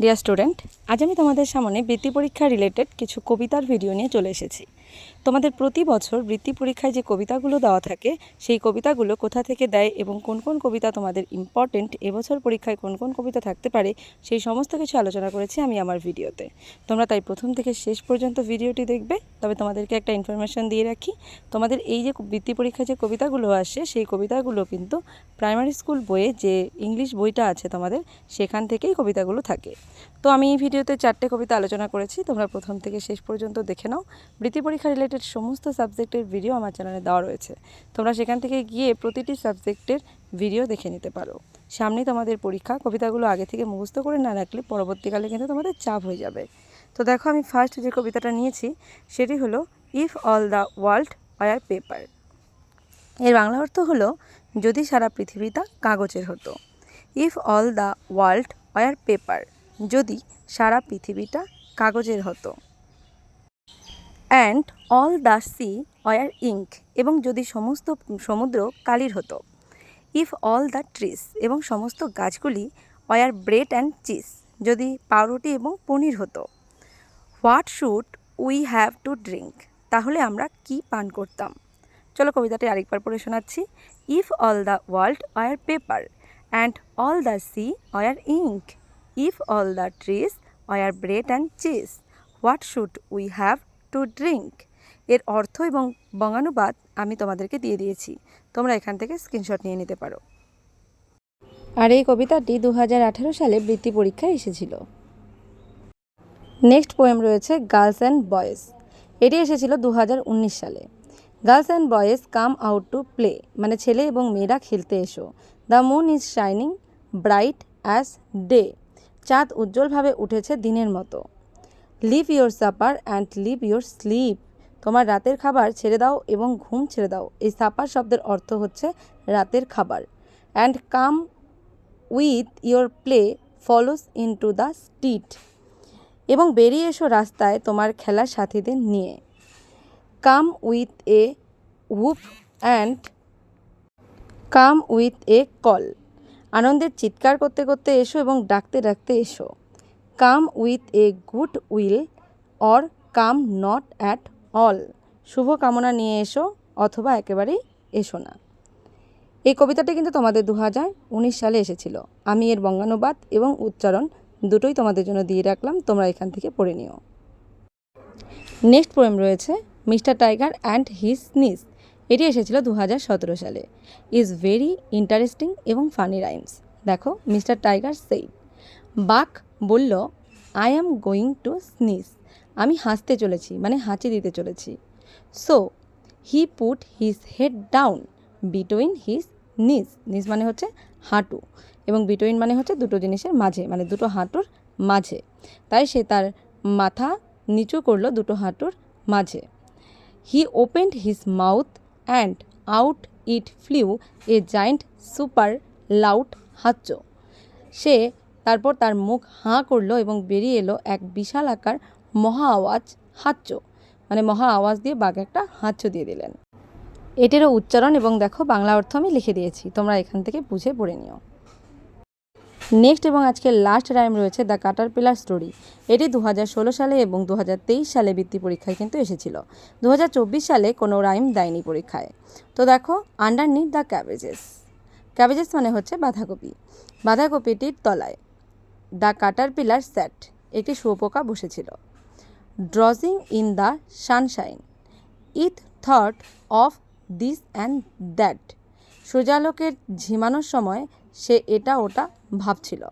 Dear student আজ আমি তোমাদের সামনে বৃত্তি পরীক্ষা রিলেটেড কিছু কবিতার ভিডিও নিয়ে চলে এসেছি। তোমাদের প্রতি বছর বৃত্তি পরীক্ষায় যে কবিতাগুলো দেওয়া থাকে, সেই কবিতাগুলো কোথা থেকে দেয় এবং কোন কোন কবিতা তোমাদের ইম্পর্টেন্ট এবছর পরীক্ষায় কোন কোন কবিতা থাকতে পারে, সেই সমস্ত কিছু আলোচনা করেছি আমি আমার ভিডিওতে। তোমরা তাই প্রথম থেকে শেষ পর্যন্ত ভিডিওটি দেখবে, তবে তোমাদেরকে একটা ইনফরমেশন দিয়ে রাখি, তোমাদের এই যে বৃত্তি পরীক্ষায় যে কবিতাগুলো আসে, সেই কবিতাগুলো কিন্তু প্রাইমারি স্কুল বইয়ে যে ইংলিশ বইটা আছে তোমাদের, সেখান থেকেই কবিতাগুলো থাকে। তো আমি এই ভিডিওতে চারটে কবিতা আলোচনা করেছি, তোমরা প্রথম থেকে শেষ পর্যন্ত দেখে নাও। বৃত্তি পরীক্ষা রিলেটেড সমস্ত সাবজেক্টের ভিডিও আমার চ্যানেলে দেওয়া রয়েছে। তোমরা সেখান থেকে গিয়ে প্রতিটি সাবজেক্টের ভিডিও দেখে নিতে পারো। সামনেই তোমাদের পরীক্ষা। কবিতাগুলো আগে থেকে মুখস্থ করে না রাখলে পরবর্তীকালে কিন্তু তোমাদের চাপ হয়ে যাবে। তো দেখো, আমি ফার্স্ট যে কবিতাটা নিয়েছি, সেটি হলো if all the world were paper এর বাংলা অর্থ হলো, যদি সারা পৃথিবীটা কাগজের হতো। If all the world were paper যদি সারা পৃথিবীটা কাগজের হতো। And all the sea were ink এবং যদি সমস্ত সমুদ্র কালির হতো। ইফ অল দ্য ট্রিস এবং সমস্ত গাছগুলি ওয়ার ব্রেড অ্যান্ড চিজ, যদি পাউরুটি এবং পনির হতো। What should we have to drink? তাহলে আমরা কি পান করতাম? চলো কবিতাটি আরেকবার পড়ে শোনাচ্ছি। If all the world were paper and all the sea were ink, if all the trees were bread and cheese, what should we have to drink. এর অর্থ এবং বঙ্গানুবাদ আমি তোমাদেরকে দিয়ে দিয়েছি। তোমরা এখান থেকে স্ক্রিনশট নিয়ে নিতে পারো। আর এই কবিতাটি দু হাজার আঠারো সালে বৃত্তি পরীক্ষায় এসেছিল। নেক্সট পোয়েম রয়েছে গার্লস অ্যান্ড বয়েজ। এটি এসেছিল দু হাজার উনিশ সালে। Girls and boys, come out to play মানে ছেলে এবং মেয়েরা খেলতে এসো। The moon is shining bright as day. চাঁদ উজ্জ্বলভাবে উঠেছে দিনের মতো। Leave your supper and leave your sleep তোমার রাতের খাবার ছেড়ে দাও এবং ঘুম ছেড়ে দাও। এই সাপার শব্দের অর্থ হচ্ছে রাতের খাবার। And come with your play fellows into the street এবং বেরিয়ে এসো রাস্তায় তোমার খেলার সাথীদের নিয়ে। Come with a whoop and come with a call আনন্দের চিৎকার করতে করতে এসো এবং ডাকতে ডাকতে এসো। Come with a good will or come not at all শুভ কামনা নিয়ে এসো অথবা একেবারেই এসো না। এই কবিতাটি কিন্তু তোমাদের দু হাজার উনিশ সালে এসেছিল। আমি এর বঙ্গানুবাদ এবং উচ্চারণ দুটোই তোমাদের জন্য দিয়ে রাখলাম। তোমরা এখান থেকে পড়ে নিও। নেক্সট পোয়েম রয়েছে, mister Tiger and his sneeze এটি এসেছিল দু হাজার সতেরো সালে। ইজ ভেরি ইন্টারেস্টিং এবং ফানি রাইমস। দেখো, মিস্টার টাইগার সেই বাক বলল I am going to sneeze আমি হাসতে চলেছি মানে হাঁচি দিতে চলেছি। So he put his head down between his knees knees মানে হচ্ছে হাঁটু এবং বিটুইন মানে হচ্ছে দুটো জিনিসের মাঝে মানে দুটো হাঁটুর মাঝে। তাই সে তার মাথা নিচু করল দুটো হাঁটুর মাঝে। He opened his mouth and out it flew a giant super loud হাচ্চ সে তারপর তার মুখ হাঁ করল এবং বেরিয়ে এলো এক বিশাল আকার মহা আওয়াজ হাচ্চ। মানে মহা আওয়াজ দিয়ে বাঘ একটা হাঁচ্চ দিয়ে দিলেন। এটিরও উচ্চারণ এবং দেখো বাংলা অর্থ আমি লিখে দিয়েছি। তোমরা এখান থেকে বুঝে পড়ে নিও। নেক্সট এবং আজকের লাস্ট রাইম রয়েছে দ্য কাটার পিলার স্টোরি এটি দু হাজার ষোলো সালে এবং দু হাজার তেইশ সালে বৃত্তি পরীক্ষায় কিন্তু এসেছিল। দু হাজার চব্বিশ সালে কোনো রাইম দেয়নি পরীক্ষায়। তো দেখো আন্ডারনিথ দ্য ক্যাবেজেস ক্যাবেজেস মানে হচ্ছে বাঁধাকপি। বাঁধাকপিটির তলায়। দ্য কাটার পিলার স্যাট একটি শুয়োপোকা বসেছিল। Drowsing in the sunshine it thought of this and that. সূর্যালোকের ঝিমানোর সময় সে এটা ওটা ভাবছিল।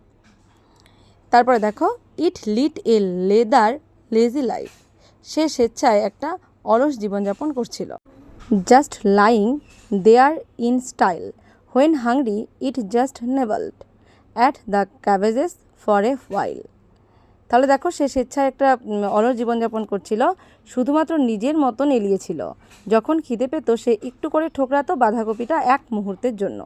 তারপরে দেখো, it led a rather lazy life. সে স্বেচ্ছায় একটা অলস জীবনযাপন করছিল। Just lying there in style. When hungry, it just nibbled at the cabbages for a while তাহলে দেখো সে স্বেচ্ছায় একটা অলস জীবনযাপন করছিল, শুধুমাত্র নিজের মতন এলিয়েছিল যখন খিদে পেত, সে একটু করে ঠোকরাতো বাঁধাকপিটা এক মুহূর্তের জন্য।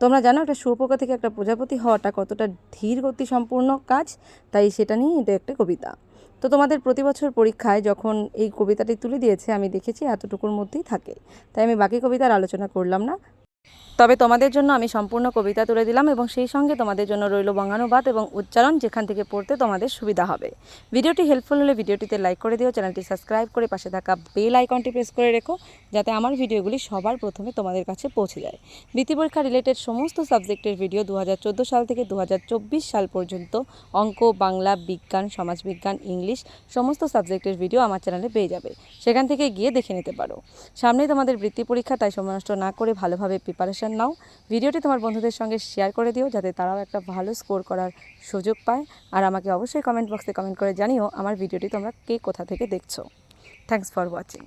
তোমরা জানো একটা শুয়োপোকা থেকে একটা প্রজাপতি হওয়াটা কতটা ধীর গতি সম্পূর্ণ কাজ, তাই সেটা নিয়ে এটা একটা কবিতা। তো তোমাদের প্রতি বছর পরীক্ষায় যখন এই কবিতাটি তুলে দিয়েছে, আমি দেখেছি এতটুকুর মধ্যেই থাকে। তাই আমি বাকি কবিতার আলোচনা করলাম না। তবে তোমাদের জন্য আমি সম্পূর্ণ কবিতা তুলে দিলাম এবং সেই সঙ্গে তোমাদের জন্য রইল বঙ্গানুবাদ এবং উচ্চারণ যেখান থেকে পড়তে তোমাদের সুবিধা হবে। ভিডিওটি হেল্পফুল হলে ভিডিওটিতে লাইক করে দিও চ্যানেলটি সাবস্ক্রাইব করে পাশে থাকা বেল আইকনটি প্রেস করে রেখো, যাতে আমার ভিডিওগুলি সবার প্রথমে তোমাদের কাছে পৌঁছে যায়। বৃত্তি পরীক্ষা রিলেটেড সমস্ত সাবজেক্টের ভিডিও দু হাজার চোদ্দ সাল থেকে দু হাজার চব্বিশ সাল পর্যন্ত অঙ্ক, বাংলা, বিজ্ঞান, সমাজবিজ্ঞান, ইংলিশ সমস্ত সাবজেক্টের ভিডিও আমার চ্যানেলে পেয়ে যাবে। সেখান থেকে গিয়ে দেখে নিতে পারো। সামনেই তোমাদের বৃত্তি পরীক্ষা, তাই সময় নষ্ট না করে ভালোভাবে প্রিপারেশন নাও। ভিডিওটি তোমার বন্ধুদের সঙ্গে শেয়ার করে দিও যাতে তারাও একটা ভালো স্কোর করার সুযোগ পায়। আর আমাকে অবশ্যই কমেন্ট বক্সে কমেন্ট করে জানিও আমার ভিডিওটি তোমরা কে কোথা থেকে দেখছ। Thanks for watching